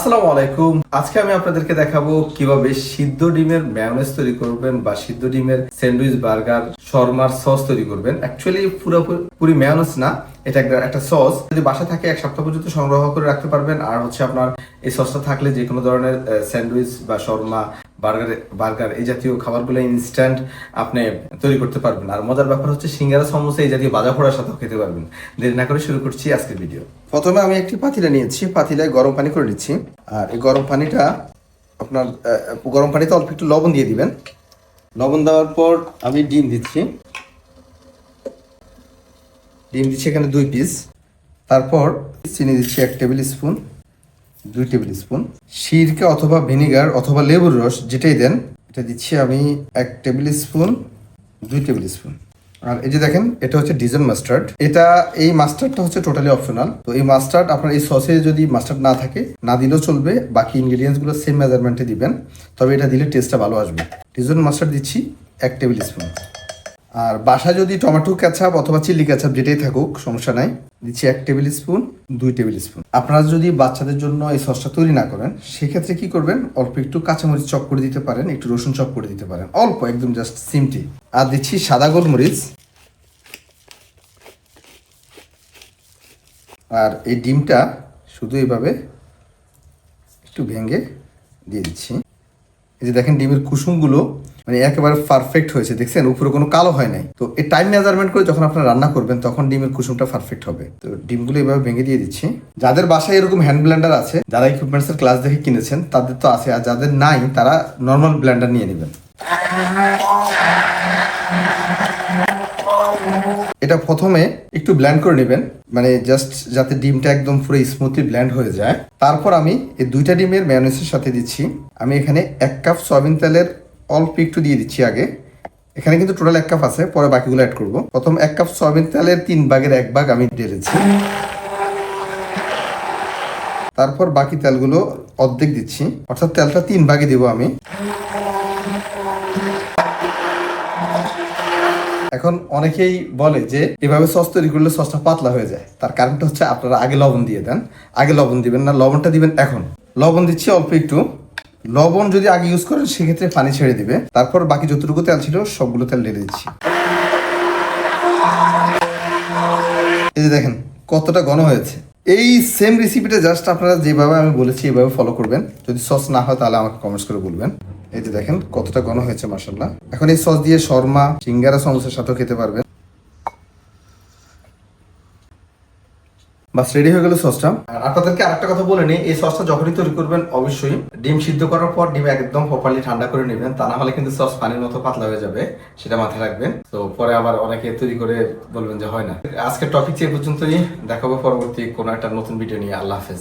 আসসালামু আলাইকুম। আজকে আমি আপনাদেরকে দেখাবো কীভাবে সিদ্ধ ডিমের ম্যানেজ তৈরি করবেন বা সিদ্ধ ডিমের স্যান্ডউইচ বার্গার শর্মার সস তৈরি করবেন। অ্যাকচুয়ালি পুরোপুরি ম্যায়োনেজ না, এটা একটা সস। যদি বাসা থাকে, এক সপ্তাহ পর্যন্ত সংগ্রহ করে রাখতে পারবেন। আর হচ্ছে আপনার এই সসটা থাকলে যে কোনো ধরনের স্যান্ডউইচ বা শর্মা, বার্গার বার্গার এই জাতীয় খাবারগুলো ইনস্ট্যান্ট আপনি তৈরি করতে পারবেন। আর মজার ব্যাপার হচ্ছে সিঙ্গারা, সমোসা এই জাতীয় বাজা ফোড়ার সাথেও খেতে পারবেন। দেরি না করে শুরু করছি আজকের ভিডিও প্রথমে আমি একটি পাতিলা নিয়েছি। পাতিলায় গরম পানি করে নিচ্ছি। আর এই গরম পানিটা আপনার গরম পানিতে অল্প একটু লবণ দিয়ে দিবেন। লবণ দেওয়ার পর আমি ডিম দিচ্ছি। ডিম দিচ্ছি এখানে দুই পিস। তারপর চিনি দিচ্ছি এক টেবিল স্পুন, দুই টেবিল স্পুন। সিরকে অথবা ভিনিগার অথবা লেবুর রস যেটাই দেন, এটা দিচ্ছি আমি এক টেবিল স্পুন, দুই টেবিল স্পুন। আর এই যে দেখেন, এটা হচ্ছে ডিজেল মাস্টার্ড এটা, এই মাস্টার্ডটা হচ্ছে টোটালি অপশনাল তো এই মাস্টার্ড আপনার এই সসে যদি মাস্টার্ড না থাকে, না দিলেও চলবে, বাকি ইনগ্রিডিয়েন্টসগুলো সেম মেজারমেন্টে দিবেন। তবে এটা দিলে টেস্টটা ভালো আসবে। ডিজেল মাস্টার্ড দিচ্ছি এক টেবিল স্পুন আর বাসায় যদি টমেটো ক্যাচাপ অথবা চিলি ক্যাচাপ যেটাই থাকুক, সমস্যা নাই। দিচ্ছি এক টেবিল স্পুন, দুই টেবিল স্পুন। আপনারা যদি বাচ্চাদের জন্য এই সসটা তৈরি না করেন, সেক্ষেত্রে কি করবেন? অল্প একটু কাঁচামরিচ চপ করে দিতে পারেন, একটু রসুন চপ করে দিতে পারেন। অল্প, একদম জাস্ট সিমটি আর দিচ্ছি সাদা গোলমরিচ। আর এই ডিমটা শুধু এইভাবে একটু ভেঙে দিয়ে দিচ্ছি। এই যে দেখেন ডিমের কুসুমগুলো মানে একেবারে পারফেক্ট হয়েছে, দেখছেন? উপরে কোনো কালো হয় নাই। তো এই টাইম মেজারমেন্ট করে যখন আপনারা রান্না করবেন, তখন ডিমের কুসুমটা পারফেক্ট হবে। তো ডিমগুলো এভাবে ভেঙে দিয়ে দিচ্ছি। যাদের বাসায় এরকম হ্যান্ড ব্লেন্ডার আছে, যারা ইকুইপমেন্টস এর ক্লাস দেখে কিনেছেন, তাদের তো আছে। আর যাদের নাই, তারা নর্মাল ব্লেন্ডার নিয়ে নেবেন। এটা প্রথমে একটু ব্ল্যান্ড করে নেবেন। মানে জাস্ট যাতে ডিমটা একদম পুরো স্মুথলি ব্ল্যান্ড হয়ে যায়। তারপর আমি এই দুইটা ডিমের ম্যায়োনেসের সাথে দিচ্ছি। আমি এখানে এক কাপ সয়াবিন তেলের অল্প একটু দিয়ে দিচ্ছি আগে। এখানে কিন্তু টোটাল এক কাপ আছে, পরে বাকিগুলো অ্যাড করব। প্রথম এক কাপ সয়াবিন তেলের, তিন ভাগের এক ভাগ আমি ঢেলেছি তারপর বাকি তেলগুলো অর্ধেক দিচ্ছি। অর্থাৎ তেলটা তিন ভাগে দেবো আমি। এখন অনেকেই বলে যে, এভাবে সস তৈরি করলে সসটা পাতলা হয়ে যায়। তার কারণটা হচ্ছে আপনারা আগে লবণ দিয়ে দেন। আগে লবণ দিবেন না, লবণটা দিবেন এখন। লবণ দিচ্ছি অল্প একটু। লবণ যদি আগে ইউজ করেন, সেক্ষেত্রে পানি ছেড়ে দিবে। তারপর বাকি যতটুকু তেল ছিল, সবগুলো তেল ঢেলে দিচ্ছি। এই যে দেখেন, কতটা ঘন হয়েছে। এই সেম রেসিপিটা জাস্ট আপনারা যেভাবে আমি বলেছি, এভাবে ফলো করবেন। যদি সস না হয়, তাহলে আমাকে কমেন্টস করে বলবেন। এই যে দেখেন, কতটা ঘন হয়েছে মাসাল্লাহ এখন এই সস দিয়ে শর্মা, সিঙ্গারা সমোসার সাথেও খেতে পারবেন। বাস রেডি হয়ে গেল সসটা আপনাদেরকে আরেকটা কথা বলে নিই, এই সসটা যখনই তৈরি করবেন, অবশ্যই ডিম সিদ্ধ করার পর ডিম একদম প্রপারলি ঠান্ডা করে নেবেন, তা না হলে কিন্তু সস পানির মতো পাতলা হয়ে যাবে, সেটা মাথায় রাখবেন। তো পরে আবার অনেকে তৈরি করে বলবেন যে হয় না। আজকের টপিক এই পর্যন্তই, দেখাবো পরবর্তী কোন একটা নতুন ভিডিও নিয়ে। আল্লাহ হাফেজ।